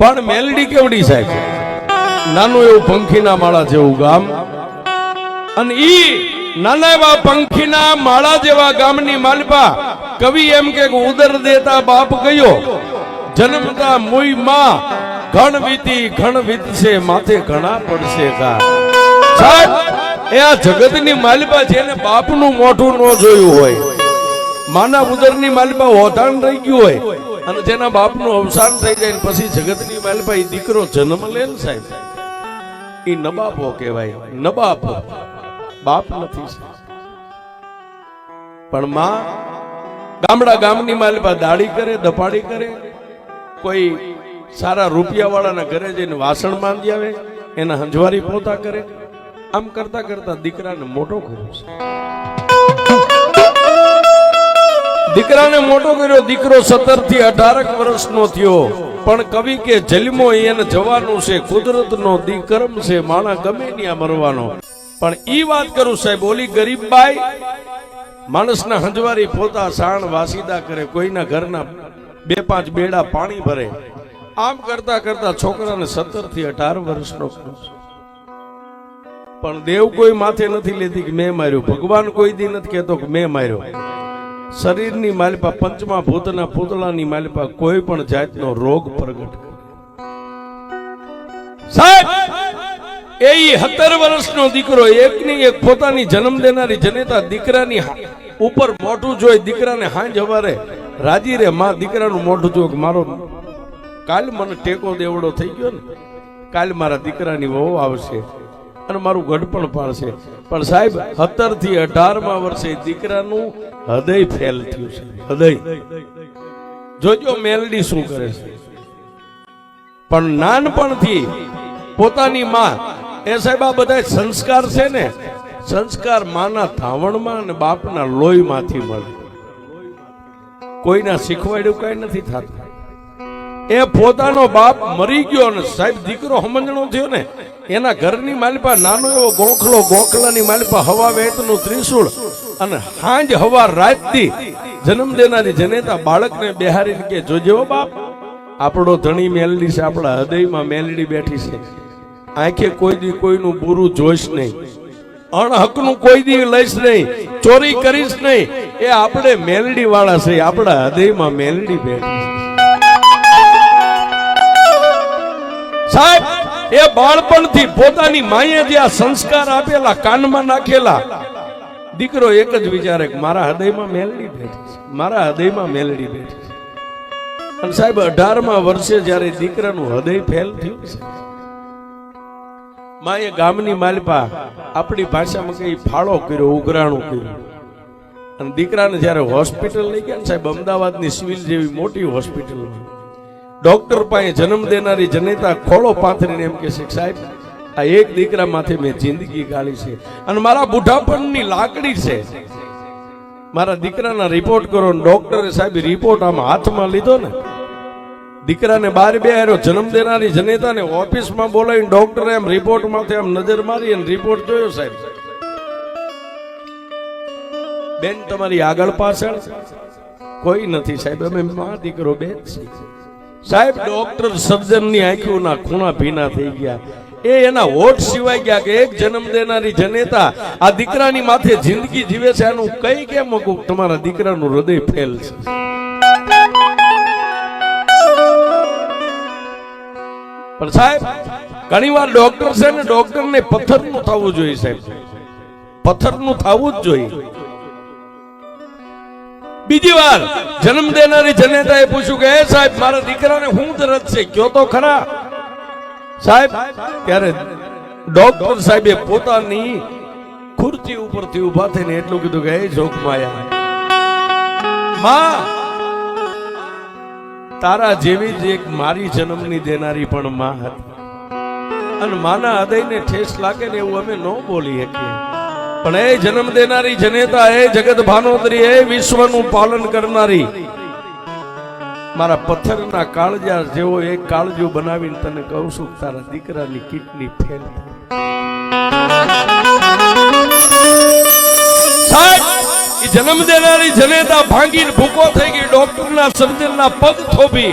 પણ મેલડી કેવડી સાહેબ? નાનું એવું પંખીના માળા જેવું ગામ. અને ઈ નાના એવા પંખીના માળા જેવા ગામની માલપા કવિ એમ કે ઉદર દેતા બાપ ગયો. જન્મતા મુઈ માં ઘણ વીતી, ઘણ વીતશે, માથે ઘણા પડશે કા એ આ જગતની માલિપા જેને બાપનું મોઢું ન જોયું હોય. માના ઉદરની માલિપા ઓધાણ રહી ગયું હોય અને જેના બાપનું અવસાન થઈ જાય પછી જગતની માલિપા એ દીકરો જન્મ લે ને સાહેબ. એ નબાપો કહેવાય. નબાપો. બાપ નથી પણ માં ગામડા ગામની માલિપા દાડી કરે દપાડી કરે. કોઈ સારા રૂપિયા વાળાના ઘરે જઈને વાસણ બાંધી આવે, એના હંજવારી પોતા કરે. આમ કરતા કરતા દીકરાને મોટો કર્યો છે દીકરાને મોટો કર્યો, દીકરો સત્તરથી અઢારક વર્ષનો થયો. પણ કવિ કે જલમો એને જવાનું છે, કુદરતનો દીકરમ છે, માણા ગમે ત્યાં મરવાનો. પણ ઈ વાત કરું સાહેબ, ઓલી ગરીબબાઈ માણસના હંજવારી પોતા સાણ વાસીદા કરે, કોઈના ઘરના બે પાંચ બેડા પાણી ભરે. આમ કરતા કરતા છોકરાને સત્તરથી અઢાર વર્ષનો પણ દેવ કોઈ માથે નથી લેતી કે મેં માર્યો. ભગવાન કોઈ દી નથી કહેતો કે મેં માર્યો. શરીરની માલિપા પંચમા ભૂતના પૂતળાની માલિપા કોઈ પણ જાતનો રોગ પ્રગટ એ સત્તર વર્ષનો દીકરો એકની એક પોતાની જન્મ દેનારી જનેતા દીકરાની ઉપર મોઢું જોઈ દીકરાને હાંજ હવારે, રાજી રે માં, દીકરાનું મોઢું જો મારો કાલ મને ટેકો દેવડો થઈ ગયો ને, કાલ મારા દીકરાની વહુ આવશે. અને મારું ગઢપણ પાડશે. પણ સાહેબ સત્તરથી અઢારમાં વર્ષે દીકરાનું હૃદય ફેલ થયું છે. હૃદય. જોજો મેલડી શું કરે છે. પણ નાનપણથી પોતાની માં, એ સાહેબ આ બધા સંસ્કાર છે ને, સંસ્કાર માના ધાવણમાં અને બાપના લોહીમાંથી મળે. કોઈના શીખવાડ્યું કઈ નથી થતું. એ પોતાનો બાપ મરી ગયો ને સાહેબ, દીકરો સમજણો થયો ને, એના ઘરની માલિપા નાનો એવો ગોખલો, ગોખલાની માલિપા હવા વેતનું ત્રિશુળ અને હાંજ હવા રાતથી જન્મ દેનારી જનેતા બાળકને બેહારીને કે, જોજે હો બાપ, આપણો ધણી મેલડી છે, આપણા હૃદયમાં મેલડી બેઠી છે. આંખે કોઈ દી કોઈનું બુરું જોઈશ નહીં. અણહકનું કોઈ દી લઈશ નહીં. ચોરી કરીશ નહીં. એ આપણે મેલડી વાળા છે, આપણા હૃદયમાં મેલડી બેઠી છે. સાહેબ એ બાળપણથી પોતાની માએ જે આ સંસ્કાર આપેલા, કાનમાં નાખેલા. દીકરો એક જ વિચારે કે મારા હૃદયમાં મેલડી બેઠી મારા હૃદયમાં મેલડી બેઠી અને સાહેબ, અઢારમા વર્ષે જ્યારે દીકરાનું હૃદય ફેલ થયું છે, માએ ગામની માલપા આપણી ભાષામાં કઈ ફાળો કર્યો, ઉઘરાણું કર્યું. અને દીકરાને જ્યારે હોસ્પિટલ લઈ ગયા ને સાહેબ, અમદાવાદની સિવિલ જેવી મોટી હોસ્પિટલ. ડોક્ટર પાસે જન્મ દેનારી જનેતા ખોળો પાથરીને એમ કે શીખ સાહેબ, આ એક દીકરા માથે મેં જિંદગી ગાળી છે અને મારા બુઢાપણની લાકડી છે. મારા દીકરાના રિપોર્ટ કરો ડોક્ટરે સાહેબ રિપોર્ટ આમ હાથમાં લીધો ને. દીકરાને બાર બે હાર્યો જન્મ દેનારી જનેતાને ઓફિસમાં બોલાવીને ડોક્ટરે એમ રિપોર્ટમાંથી આમ નજર મારી અને રિપોર્ટ જોયો, સાહેબ. બેન, તમારી આગળ પાછળ કોઈ નથી, સાહેબ. અમે મા દીકરો બેન છીએ. સાહેબ ડોક્ટર સર્જનની આંખોના ખૂણા ભીના થઈ ગયા. એ એના હોઠ સિવાય ગયા કે એક જન્મ દેનારી જનેતા આ દીકરાની માથે જિંદગી જીવે છે, આનું કઈ કેમ મૂકું તમારા દીકરાનું હૃદય ફેલ છે. પણ સાહેબ ઘણી વાર ડોક્ટર છે ને ડોક્ટર ને પથ્થરનું થવું જોઈએ સાહેબ. પથ્થરનું થવું જ જોઈએ. બીજી વાર જન્મ દેનારી જનેતાએ પૂછ્યું કે, એ સાહેબ, મારા દીકરાને શું દરદ છે? કયો તો ખરા? સાહેબ, ત્યારે ડોક્ટર સાહેબે પોતાની ખુરચી ઉપરથી ઊભા થઈને એટલું કીધું કે, એ જોક માયા, માં, તારા જેવી જ એક મારી જન્મની દેનારી પણ માં હતી. અને માના હૃદયને ઠેસ લાગે ને એવું અમે ન બોલી શકીએ. પણ એ જન્મ દેનારી જનેતા, એ જગત ભાનોદરી, એ વિશ્વનું પાલન કરનારી. મારા પથ્થરના કાળજા જેવો એક કાળજો બનાવીને તને કહું છું, તારા દીકરાની કિડની ફેલ જન્મ દેનારી જનેતા ભાંગીને ભૂકો થઈ ગઈ, ડોક્ટરના સર્જનના પગ થોભી.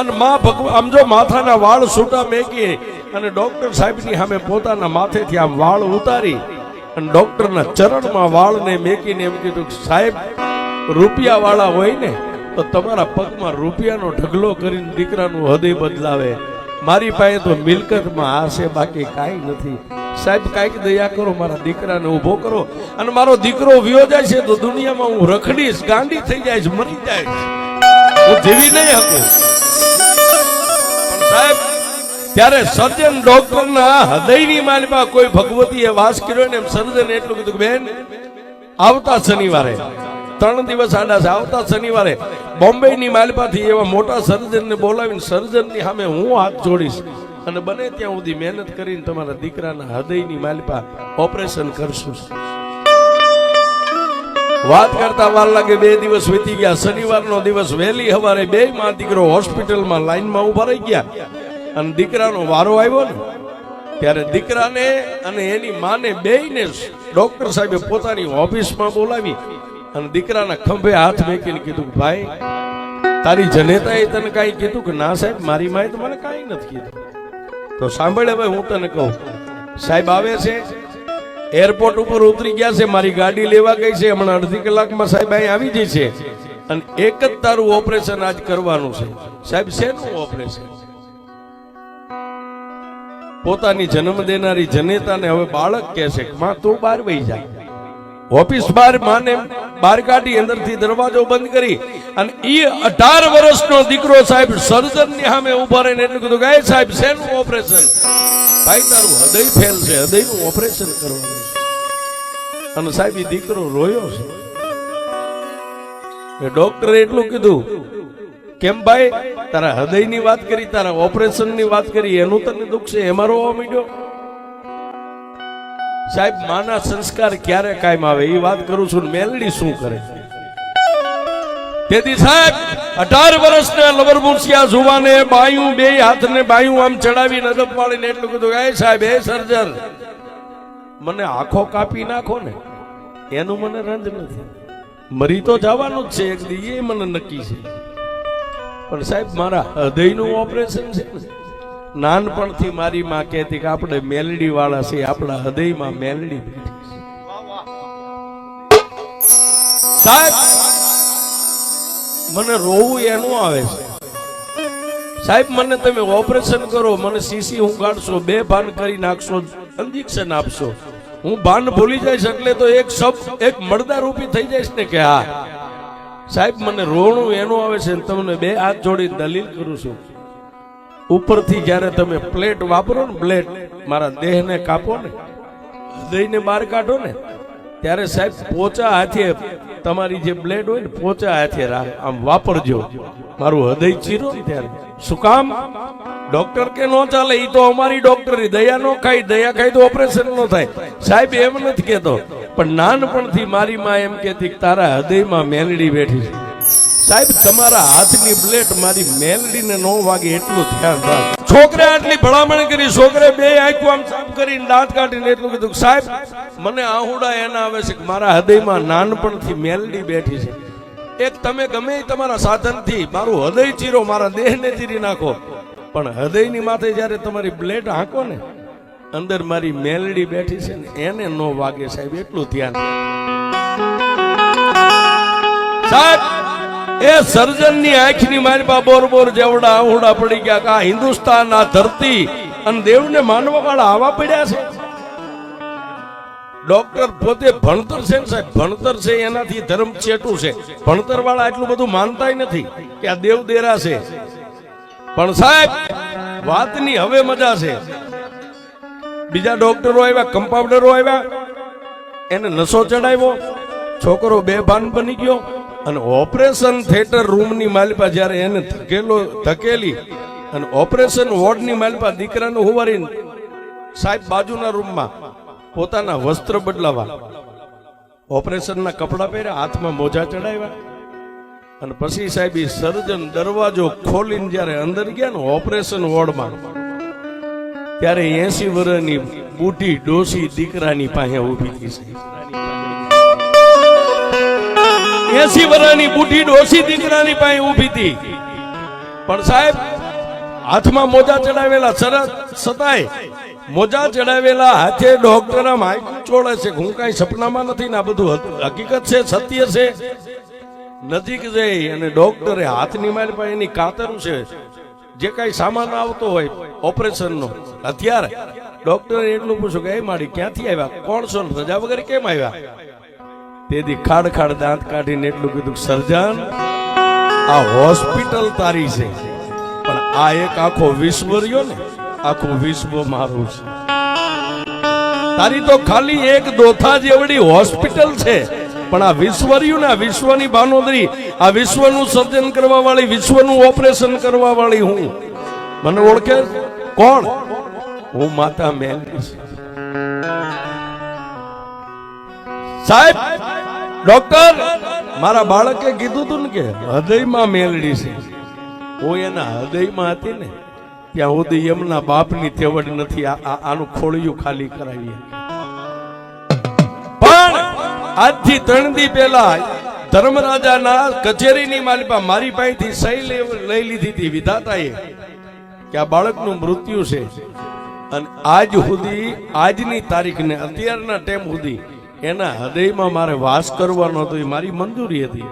અને માં ભગવાન આમ જો માથાના વાળ છૂટા મેકીએ અને ડોક્ટર સાહેબની સામે પોતાના માથેથી આમ વાળ ઉતારી અને ડોક્ટરના ચરણમાં વાળને મેકીને એમ કીધું કે સાહેબ રૂપિયા વાળા હોય ને, તો તમારા પગમાં રૂપિયાનો ઢગલો કરીને દીકરાનું હૃદય બદલાવે. મારી પાસે તો મિલકતમાં આ છે, બાકી કાંઈ નથી. સાહેબ, કાંઈક દયા કરો, મારા દીકરાને ઊભો કરો. અને મારો દીકરો વ્યો જાય છે, તો દુનિયામાં હું રખડીશ, ગાંડી થઈ જાય મરી જાય હું જીવી નહીં સાહેબ ત્યારે સર્જન ડોક્ટરના હૃદયની માલમાં કોઈ ભગવતીએ વાસ કર્યો ને સર્જન એટલું કીધું બેન, આવતા શનિવારે, ત્રણ દિવસ આડા છે, આવતા શનિવારે બોમ્બેની માલપાથી એવા મોટા સર્જનને બોલાવીને સર્જનની સામે હું હાથ જોડીશ અને બને ત્યાં સુધી મહેનત કરીને તમારા દીકરાના હૃદયની માલપા ઓપરેશન કરશું. વાત કરતા વાર લાગે બે દિવસ વીતી ગયા. શનિવારનો દિવસ વહેલી સવારે બે માં દીકરો હોસ્પિટલમાં લાઈનમાં ઊભા રહી ગયા. અને દીકરાનો વારો આવ્યો ને, ત્યારે દીકરાને અને એની માને બેયને ડોક્ટર સાહેબે પોતાની ઓફિસમાં બોલાવી અને દીકરાના ખંભે હાથ મેકીને કીધું, ભાઈ, તારી જનેતાએ તને કાંઈ કીધું કે ના સાહેબ, મારી માએ તો મને કાંઈ નથી કીધું. તો સાંભળે ભાઈ હું તને કહું, સાહેબ આવે છે, એરપોર્ટ ઉપર ઉતરી ગયા છે, મારી ગાડી લેવા ગઈ છે, હમણાં અડધી કલાકમાં સાહેબ અહીં આવી જઈ છે. અને એક જ તારું ઓપરેશન આજ કરવાનું છે. સાહેબ, શેનું ઓપરેશન? પોતાની જન્મ દેનારી જનેતાને હવે બાળક કહે છે, માં, તું બહાર વહી જાય ઓફિસ બહાર, માને બહાર કાઢી, અંદરથી દરવાજો બંધ કરી અને એ અઢાર વર્ષનો દીકરો સાહેબ સર્જનની સામે ઊભા રહીને એટલું કીધું ગાય સાહેબ, શેનું ઓપરેશન? ભાઈ, તારું હૃદય ફેલ છે, હૃદયનું ઓપરેશન કરવાનું છે. અને સાહેબ એ દીકરો રોયો છે. ડોક્ટરે એટલું કીધું કેમ ભાઈ? તારા હૃદયની વાત કરી, તારા ઓપરેશનની વાત કરી, એનું તને દુઃખ છે, એમાં રોવા માંડ્યો? સાહેબ, માના સંસ્કાર ક્યારે કાયમ આવે એ વાત કરું છું મેલડી શું કરે? તેથી સાહેબ, અઢાર વર્ષના લવર મુર્શિયા જુવાને બાયું, બે હાથને બાયું આમ ચડાવી નજર પાડીને એટલું કીધું એ સાહેબ, એ સર્જન, મને આખો કાપી નાખો ને, એનું મને રંજ નથી. મરી તો જવાનું જ છે એક દી, એ મને નક્કી છે. પણ સાહેબ, મારા હૃદયનું ઓપરેશન છે નાનપણથી મારી માં કહેતી કે આપણે મેલડી વાળા છે આપણા હૃદયમાં મેલડી સાહેબ, મને રોવું એનું આવે છે. સાહેબ, મને તમે ઓપરેશન કરો, મને સીસી હું કાઢશો બે ભાન કરી નાખશો, ઇન્જેક્શન આપશો. હું ભાન ભૂલી જઈશ એટલે તો એક શબ્દ એક મળદા રૂપી થઈ જઈશ ને કે હા. સાહેબ, મને રોણું એનું આવે છે તમને બે હાથ જોડી દલીલ કરું છું. ઉપરથી જ્યારે તમે પ્લેટ વાપરો ને, પ્લેટ મારા દેહને કાપો ને, હૃદયને બહાર કાઢો ને, ત્યારે સાહેબ, પોચા હાથે તમારી જે બ્લેડ હોય ને, પોચા હાથે રાખ, આમ વાપરજો. મારું હૃદય ચીરો ને ત્યારે. શું કામ? ડોક્ટર કે નો ચાલે? એ તો અમારી ડોક્ટરી દયા નો ખાય, દયા ખાય તો ઓપરેશન નો થાય. સાહેબ, એમ નથી કેતો પણ નાનપણથી મારી માં એમ કહેતી તારા હૃદયમાં મેલડી બેઠી છે. સાહેબ, તમારા હાથની બ્લેટ મારી મેલડીને ન વાગે એટલું ધ્યાન રાખ. છોકરે આટલી ભલામણ કરી, છોકરે બે આંખો આમ સાફ કરીને દાંત કાઢીને એટલું કીધું સાહેબ, મને આહુડા એના આવે છે કે મારા હૃદયમાં નાનપણથી મેલડી બેઠી છે. એક તમે ગમે તમારા સાધનથી, મારું હૃદય ચીરો, મારા દેહને ચીરી નાખો. પણ હૃદયની માથે જ્યારે તમારી બ્લેડ હાંકો ને અંદર મારી મેલડી બેઠી છે ને એને નો વાગે સાહેબ, એટલું ધ્યાન સાહેબ, એ સર્જનની આંખની મારી બા બોર બોર જેવડા આવડા પડી ગયા આ હિન્દુસ્તાન આ ધરતી અને દેવને માનવા વાળા આવા પડ્યા છે? ડોક્ટર પોતે ભણતર છે ને સાહેબ, ભણતર છે, એનાથી ધર્મ ચેટું છે. ભણતર વાળા એટલું બધું માનતાય નથી કે આ દેવ દેરા છે. પણ સાહેબ, વાતની હવે મજા છે. બીજા ડોક્ટરો આવ્યા કમ્પાઉન્ડરો આવ્યા. એને નશો ચડાવ્યો છોકરો બેભાન બની ગયો. અને ઓપરેશન થિયેટર રૂમની માલિપા જ્યારે એને ધકેલો, ધકેલી અને ઓપરેશન વોર્ડની માલિપા દીકરાને હોવારીને સાહેબ બાજુના રૂમમાં પોતાના વસ્ત્ર બદલાવા. ઓપરેશનના કપડાં પહેર્યા, હાથમાં મોજા ચડાવ્યા અને પછી સાહેબ એ સર્જન દરવાજો ખોલીને જ્યારે અંદર ગયા ને ઓપરેશન વોર્ડમાં ત્યારે એસી વર્ષની બુઢી ડોસી દીકરાની પાસે ઊભી હતી એસી વર્ષની બુઢી ડોસી દીકરાની પાસે ઊભી હતી. પણ સાહેબ, હાથમાં મોજા ચડાવેલા સરસ સતાય મોજા ચડાવેલા હાથે ડોક્ટર આમ ચોળે છે. હું કાંઈ સપનામાં નથી ને આ બધું હક- હકીકત છે, સત્ય છે? નજીક જઈ અને ડોક્ટરે હાથની મારી પાસે એની કાતરું છે. જે કાંઈ સામાન આવતો હોય, ઓપરેશનનો. અત્યારે ડોક્ટરે એટલું પૂછ્યું કે, એ માડી, ક્યાંથી આવ્યા? કોણ છો? રજા વગર કેમ આવ્યા? તેથી ખાડ ખાડ દાંત કાઢીને એટલું કીધું સર્જન, આ હોસ્પિટલ તારી છે. પણ આ એક આખો વિશ્વ રહ્યો ને, આખું વિશ્વ મારું છે. તારી તો ખાલી એક દોથા જેવડી હોસ્પિટલ છે. પણ આ વિશ્વર્યું ને આ વિશ્વની બાનોદરી આ વિશ્વનું સર્જન કરવા વાળી વિશ્વનું ઓપરેશન કરવા વાળી હું. મને ઓળખે? કોણ? હું માતા મેલડી સાહેબ, ડોક્ટર, મારા બાળકે કીધું તું ને કે હૃદયમાં મેલડી છે. હું એના હૃદયમાં હતી ને, ત્યાં સુધી એમના બાપની તેવડ નથી આનું ખોળિયું ખાલી કરાવીએ આજથી ત્રણ દી પહેલા ધર્મરાજાના કચેરીની માલિકા મારી પાસેથી સહી લઈ લીધી હતી વિધાતાએ કે આ બાળકનું મૃત્યુ છે. અને આજ સુધી, આજની તારીખને અત્યારના ટાઈમ સુધી એના હૃદયમાં મારે વાસ કરવાનો હતો, એ મારી મંજૂરી હતી.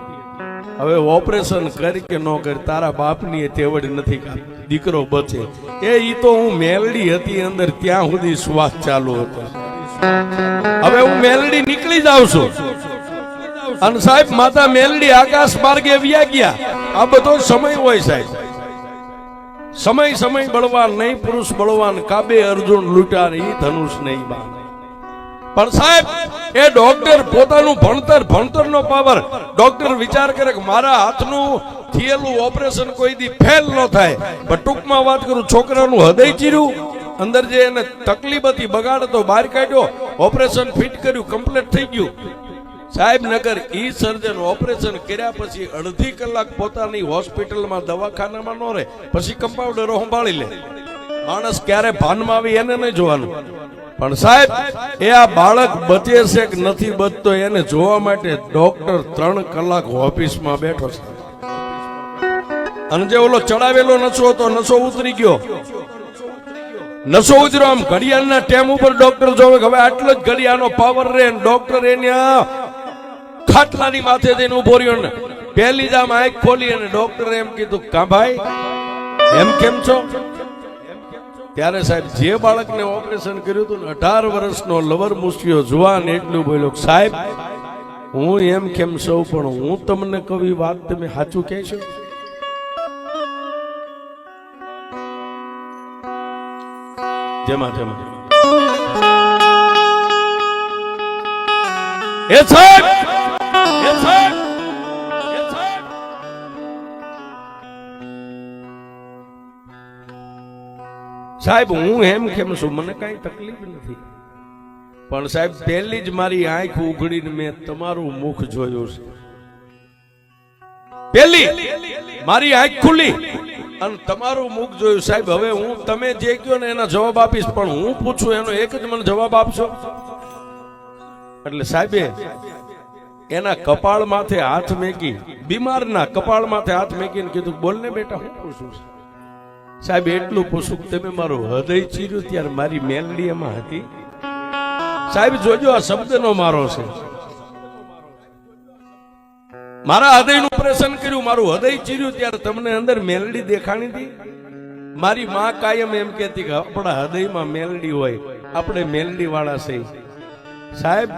હવે ઓપરેશન કરી કે ન કરી, તારા બાપની તેવડ નથી દીકરો બચે. એ ઈ તો હું મેલડી હતી, અંદર ત્યાં સુધી શ્વાસ ચાલુ હતો. હવે હું મેલડી નીકળી જાઉં છું. અને સાહેબ, માતા મેલડી આકાશ માર્ગે વ્યા આ બધો સમય હોય સાહેબ. સમય સમય બળવાન નહીં, પુરુષ બળવાન. કાબે અર્જુન લૂંટા ઈ ધનુષ નહીં બાણ. પણ સાહેબ, એ ડોક્ટર પોતાનું ભણતર, ભણતરનો પાવર. ડોક્ટર વિચાર કરે કે મારા હાથનું થયેલું ઓપરેશન કોઈ દી ફેલ ન થાય. પણ ટૂંકમાં વાત કરું, છોકરાનું હૃદય ચીર્યું. અંદર જે એને તકલીફ હતી બગાડ હતો, બહાર કાઢ્યો, ઓપરેશન ફિટ કર્યું કમ્પ્લીટ થઈ ગયું. સાહેબ નગર ઈ સર્જન ઓપરેશન કર્યા પછી અડધી કલાક પોતાની હોસ્પિટલમાં દવાખાનામાં ન રહે, પછી કમ્પાઉન્ડરો સંભાળી લે. માણસ ક્યારે ભાનમાં આવી એને નહીં જોવાનું. પણ સાહેબ, એ આ બાળક બચે છે કે નથી બચતો એને જોવા માટે ડોક્ટર ત્રણ કલાક ઓફિસમાં બેઠો છે. અને જે ઓલો ચડાવેલો નશો હતો નશો ઉતરી ગયો. નશો ઉજરામ ઘડિયાળના ટેમ ઉપર ડોક્ટર જોવે હવે આટલો જ ઘડિયાળનો પાવર રે ડોક્ટર એને ખાટલાની માથે જઈને ઊભો રહ્યો ને પહેલી જ આમ આંખ ખોલી અને ડોક્ટરે એમ કીધું, કા ભાઈ, એમ કેમ છો? ત્યારે સાહેબ જે બાળકને ઓપરેશન કર્યું હતું ને અઢાર વર્ષનો લવર મુસ્યો જુવાન એટલું બોલ્યો સાહેબ, હું એમ કેમ સૌ પણ હું તમને કવિ વાત તમે સાચું કહેશો જેમાં જેમાં. સાહેબ એ સાહેબ! એ સાહેબ! સાહેબ હું એમ કેમ છું? મને કઈ તકલીફ નથી. પણ સાહેબ પહેલી જ મારી આંખ ઉઘડીને મેં તમારું મુખ જોયું છે. પહેલી મારી આંખ ખુલી. અને તમારું મુખ જોયું, સાહેબ, હવે હું તમે જે કહો ને એના જવાબ આપીશ, પણ હું પૂછું, એનો એક જ મને જવાબ આપશો? એટલે સાહેબે, એના કપાળ માથે હાથ મેકી બીમારના કપાળ માથે હાથ મેકીને કીધું બોલ ને બેટા, હું પૂછું સાહેબ, એટલું પૂછું કે તમે મારું હૃદય ચીર્યું ત્યારે મારી મેલડી એમાં હતી. સાહેબ, જોજો, આ શબ્દનો મારો છે. મારા હૃદયનું ઓપરેશન કર્યું, મારું હૃદય ચીર્યું ત્યારે તમને અંદર મેલડી દેખાણી હતી. મારી માં કાયમ એમ કહેતી કે આપણા હૃદયમાં મેલડી હોય, આપણે મેલડી વાળા છે. સાહેબ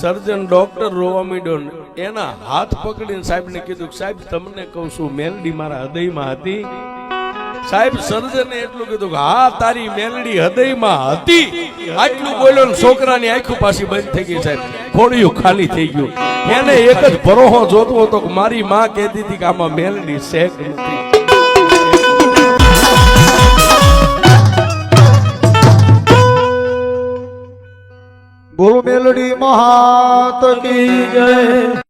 સર્જન ડોક્ટર રોવા માંડ્યો એના હાથ પકડીને સાહેબને કીધું સાહેબ, તમને કહું છું, મેલડી મારા હૃદયમાં હતી. સાહેબ સર્જને એટલું કીધું કે હા, તારી મેલડી હૃદયમાં હતી. આટલું બોલ્યો છોકરાની આંખો પાછી બંધ થઈ ગઈ સાહેબ. ખોડિયું ખાલી થઈ ગયું. એને એક જ ભરોહો જોતો હતો કે મારી માં કહેતી હતી કે આમાં મેલની છે કે નથી. બોલો મેલડી મહાત કી જય.